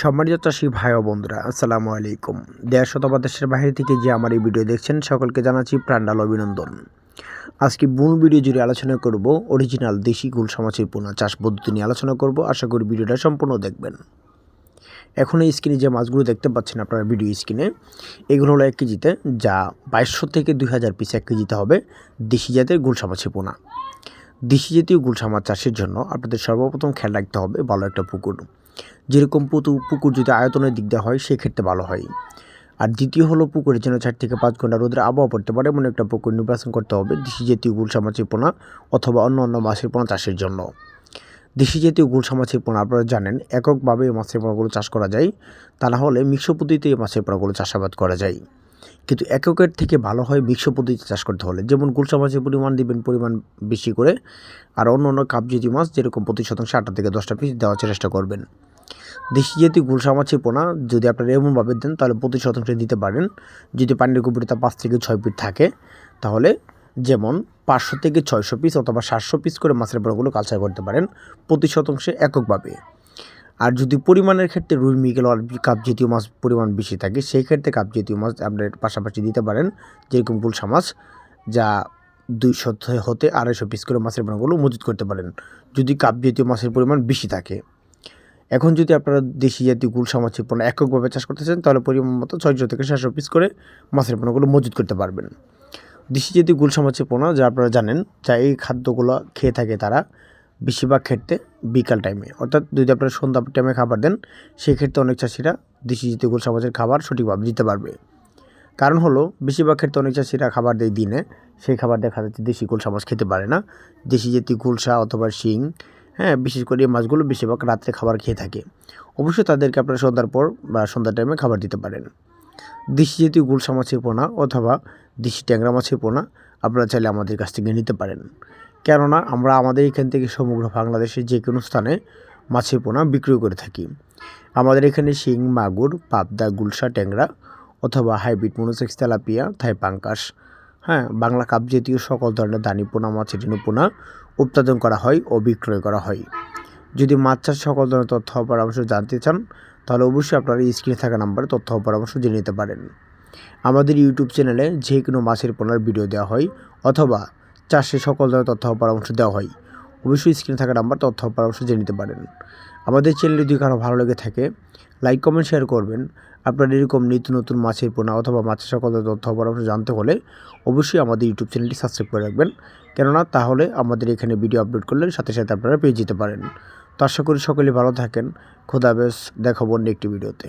সম্মানিত চাষি ভাই ও বন্ধুরা, আসসালামু আলাইকুম। দেশ অথবা দেশের বাইরে থেকে যে আমার এই ভিডিও দেখছেন, সকলকে জানাচ্ছি প্রাণডাল অভিনন্দন। আজকে মূল ভিডিও জুড়ে আলোচনা করব অরিজিনাল দেশি গুলশা মাছের পোনা চাষ পদ্ধতি নিয়ে আলোচনা করব। আশা করি ভিডিওটা সম্পূর্ণ দেখবেন। এখন এই স্ক্রিনে যে মাছগুলো দেখতে পাচ্ছেন আপনারা ভিডিও স্ক্রিনে, এগুলো হলো এক কেজিতে, যা বাইশশো থেকে দুই হাজার পিস এক কেজিতে হবে দেশি জাতের গুলশা মাছের পোনা। দেশি জাতীয় গুলশা মাছ চাষের জন্য আপনাদের সর্বপ্রথম খেয়াল রাখতে হবে ভালো একটা পুকুর। যেরকম পুকুর যদি আয়তনের দিক দেওয়া হয়, সেক্ষেত্রে ভালো হয়। আর দ্বিতীয় হলো পুকুরের জন্য চার থেকে পাঁচ ঘণ্টা রোদের আবহাওয়া পড়তে পারে, এমন একটা পুকুর নির্বাচন করতে হবে দেশি জাতীয় গুলশা মাছের পোনা অথবা অন্য অন্য মাছের পোনা চাষের জন্য। দেশি জাতীয় গুলশা মাছের পোনা আপনারা জানেন, এককভাবে এই মাছের পোনাগুলো চাষ করা যায়, তা না হলে মিশ্র পদ্ধতিতে এই মাছের পোনাগুলো চাষাবাদ করা যায়। কিন্তু এককের থেকে ভালো হয় মিক্স পদ্ধতিতে চাষ করতে হলে। যেমন গুলশা মাছের পরিমাণ দিবেন পরিমাণ বেশি করে, আর অন্য অন্য কাপ জাতীয় মাছ যেরকম প্রতি শতাংশে আটটা থেকে দশটা পিস দেওয়ার চেষ্টা করবেন। দেশি জাতীয় গুলশা মাছের পোনা যদি আপনারা এমনভাবে দেন, তাহলে প্রতি শতাংশে দিতে পারেন। যদি পানির গভীরতা পাঁচ থেকে ছয় ফিট থাকে, তাহলে যেমন পাঁচশো থেকে ছয়শো পিস অথবা সাতশো পিস করে মাছের পোনাগুলো কালচার করতে পারেন। প্রতি শতাংশে এককভাবে। আর যদি পরিমাণের ক্ষেত্রে রুই, মিগেল আর কাপ জাতীয় মাছ পরিমাণ বেশি থাকে, সেই ক্ষেত্রে কাপ জাতীয় মাছ আপনার পাশাপাশি দিতে পারেন। যেরকম গুলশা মাছ, যা দুইশো হতে আড়াইশো পিস করে মাছের পোনাগুলো মজুত করতে পারেন, যদি কাপ জাতীয় মাছের পরিমাণ বেশি থাকে। এখন যদি আপনারা দেশি জাতীয় গুলশা মাছের পোনা এককভাবে চাষ করতে চান, তাহলে পরিমাণ মতো ছয়শো থেকে সাতশো পিস করে মাছের পোনাগুলো মজুত করতে পারবেন। দেশি জাতীয় গুলশা মাছের পোনা যা আপনারা জানেন, যা এই খাদ্যগুলো খেয়ে থাকে তারা বেশিরভাগ ক্ষেত্রে বিকাল টাইমে অর্থাৎ যদি আপনারা সন্ধ্যা টাইমে খাবার দেন সেই ক্ষেত্রে অনেক চাষিরা দেশি জাতীয় গুলশা মাছের খাবার সঠিকভাবে দিতে পারবে। কারণ হলো, বেশিরভাগ ক্ষেত্রে অনেক চাষিরা খাবার দেয় দিনে, সেই খাবার দেখা যাচ্ছে দেশি গুলশা মাছ খেতে পারে না। দেশি জাতীয় গুলশা অথবা শিং হ্যাঁ বিশেষ করে এই মাছগুলো বেশিরভাগ রাত্রে খাবার খেয়ে থাকে। অবশ্যই তাদেরকে আপনারা সন্ধ্যার পর বা সন্ধ্যার টাইমে খাবার দিতে পারেন। দেশি জাতীয় গুলশা মাছের পোনা অথবা দেশি ট্যাংরা মাছের পোনা আপনারা চাইলে আমাদের কাছ থেকে নিতে পারেন। কেননা আমরা আমাদের এখান থেকে সমগ্র বাংলাদেশের যে কোনো স্থানে মাছের পোনা বিক্রয় করে থাকি। আমাদের এখানে শিং, মাগুর, পাবদা, গুলশা, ট্যাংরা অথবা হাইব্রিড মনোসেক্স তেলাপিয়া, থাই পাঙ্কাস হ্যাঁ বাংলা কাপ জাতীয় সকল ধরনের দানি পোনা, মাছের পোনা উৎপাদন করা হয় ও বিক্রয় করা হয়। যদি মাছ চাষ সকল ধরনের তথ্য পরামর্শ জানতে চান, তাহলে অবশ্যই আপনারা স্ক্রিনে থাকা নাম্বারে তথ্য পরামর্শ জেনে নিতে পারেন। আমাদের ইউটিউব চ্যানেলে যে কোনো মাছের পোনার ভিডিও দেওয়া হয় অথবা চাষের সকল ধরনের তথ্য পরামর্শ দেওয়া হয়। অবশ্যই স্ক্রিনে থাকা নাম্বার তথ্য পরামর্শ জেনে নিতে পারেন। আমাদের চ্যানেল যদি কারও ভালো লেগে থাকে লাইক কমেন্ট শেয়ার করবেন। আপনার এরকম নিত্য নতুন মাছের পোনা অথবা মাছের সকল তথ্য পরামর্শ জানতে হলে অবশ্যই আমাদের ইউটিউব চ্যানেলটি সাবস্ক্রাইব করে রাখবেন। কেননা তাহলে আমাদের এখানে ভিডিও আপলোড করলে সাথে সাথে আপনারা পেয়ে যেতে পারেন। তো আশা করি সকলে ভালো থাকেন। খোদাবেশ দেখাবো অন্য একটি ভিডিওতে